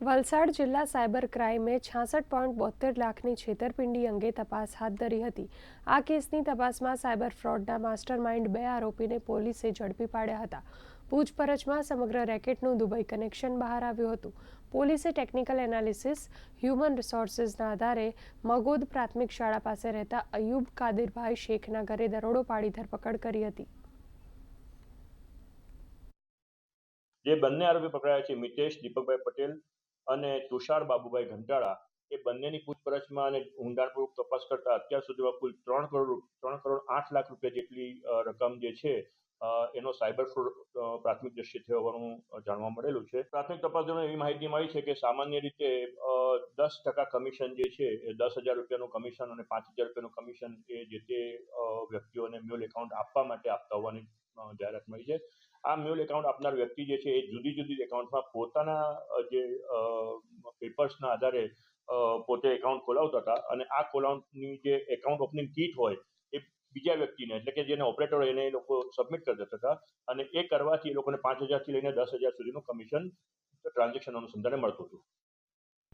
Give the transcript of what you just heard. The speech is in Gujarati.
વલસાડ જિલ્લા સાયબર ક્રાઇમે છાસઠ પોઈન્ટ બોતેર લાખની છેતરપિંડી અંગે તપાસ હાથ ધરી હતી. આ કેસની તપાસમાં સાયબર ફ્રોડના માસ્ટર માઇન્ડ બે આરોપીને પોલીસે ઝડપી પાડ્યા હતા. પૂછપરછમાં સમગ્ર રેકેટનું દુબઈ કનેક્શન બહાર આવ્યું હતું. પોલીસે ટેકનિકલ એનાલિસિસ, હ્યુમન રિસોર્સિસના આધારે મગોદ પ્રાથમિક શાળા પાસે રહેતા અયુબ કાદિરભાઈ શેખના ઘરે દરોડો પાડી ધરપકડ કરી હતી. જે બંને આરોપી પકડાયા છે, મિતેશ દીપકભાઈ પટેલ અને તુષાર બાબુભાઈ ઘંટાળા એ બંનેની પૂછપરછમાં અને ઊંડાણપૂર્વક તપાસ કરતા અત્યાર સુધીમાં કુલ ત્રણ કરોડ ત્રણ કરોડ આઠ લાખ રૂપિયા જેટલી રકમ જે છે એનો સાયબર ફ્રોડ પ્રાથમિક દ્રશ્ય થયો હોવાનું જાણવા મળેલું છે. પ્રાથમિક તપાસ દરમિયાન એવી માહિતી મળી છે કે સામાન્ય રીતે દસ ટકા કમિશન જે છે, એ દસ હજાર રૂપિયાનું કમિશન અને પાંચ હજાર રૂપિયાનું કમિશન એ જે તે વ્યક્તિઓને મ્યુલ એકાઉન્ટ આપવા માટે આપતા હોવાની જાહેરાત મળી છે. આ મ્યુલ એકાઉન્ટ આપનાર વ્યક્તિ જે છે એ જુદી જુદી એકાઉન્ટમાં પોતાના જે પેપર્સના આધારે પોતે એકાઉન્ટ ખોલાવતા હતા અને આ ખોલાવની જે એકાઉન્ટ ઓપનિંગ કીટ હોય એ બીજા વ્યક્તિને, એટલે કે જેને ઓપરેટર હોય એને એ લોકો સબમિટ કરી દેતા હતા અને એ કરવાથી એ લોકોને પાંચ હજારથી લઈને દસ હજાર સુધીનું કમિશન ટ્રાન્ઝેક્શન અનુસંધાને મળતું હતું.